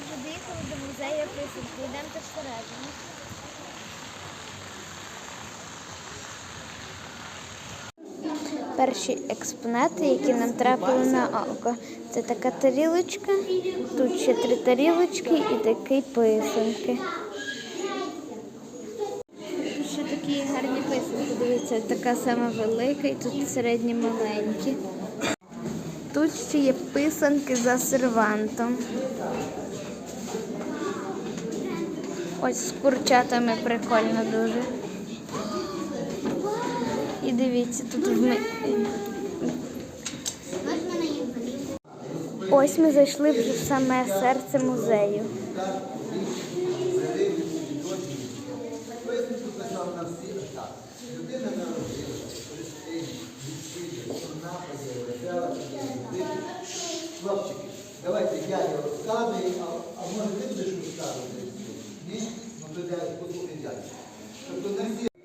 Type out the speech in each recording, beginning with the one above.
приїхали до музею писанки. Йдемо всередину. Перші експонати, які нам трапили на око. Це така тарілочка, тут ще три тарілочки і такі писанки. Тут ще такі гарні писанки. Дивіться, така сама велика і тут середні маленькі. Тут ще є писанки за сервантом. Ось з курчатами прикольно дуже. І дивіться, тут ми... Ось ми зайшли вже в саме серце музею. Хлопчики, давайте я його розкажу, а, а може ти будеш розказувати? Ні? Ну то я послухай дядь. Тобто не всі.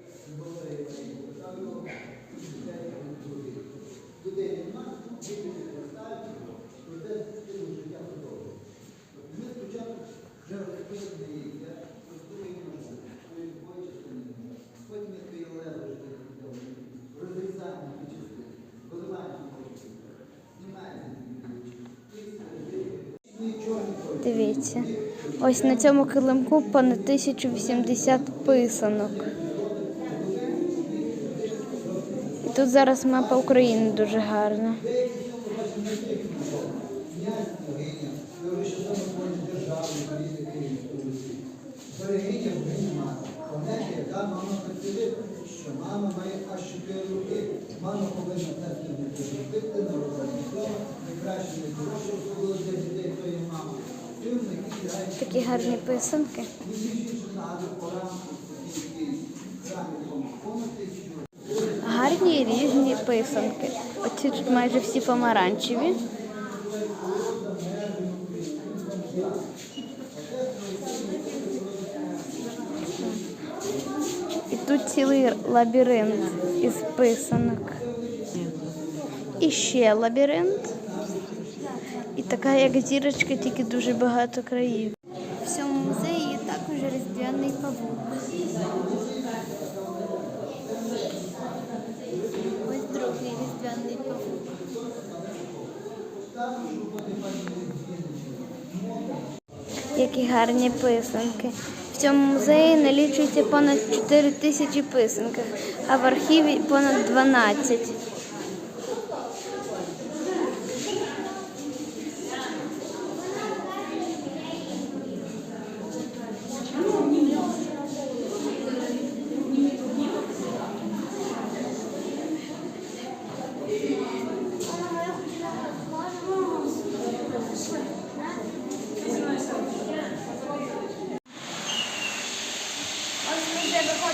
Дивіться. Ось на цьому килимку понад 1080 писанок. І тут зараз мапа України дуже гарна. Берегиня богиня мати. Пам'ятаєте, яка мама мама має аж чотири роки. Мама повинна нести робити, народження слова, найкраще найдорожче, особливо для дітей, то є мама. Тим, які грають Такі гарні писанки. Гарні різні писанки. Оці тут майже всі помаранчеві. І тут цілий лабіринт із писанок. І ще лабіринт. І така як зірочка, тільки дуже багато країв. Різдвяний павук. Ось другий різдвяний павук. Які гарні писанки. В цьому музеї налічується понад 4 тисячі писанок, а в архіві понад 12.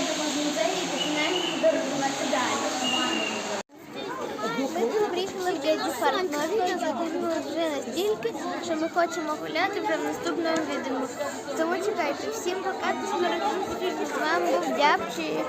Виходимо з музею і починаємо подорожувати далі. Ми тут приїхали в дяді Фарк Нові, задивилися вже настільки, що ми хочемо гуляти вже в наступному відео. Тому чекайте, всім пока, до скорих зустрічей. З вами був Дябчик.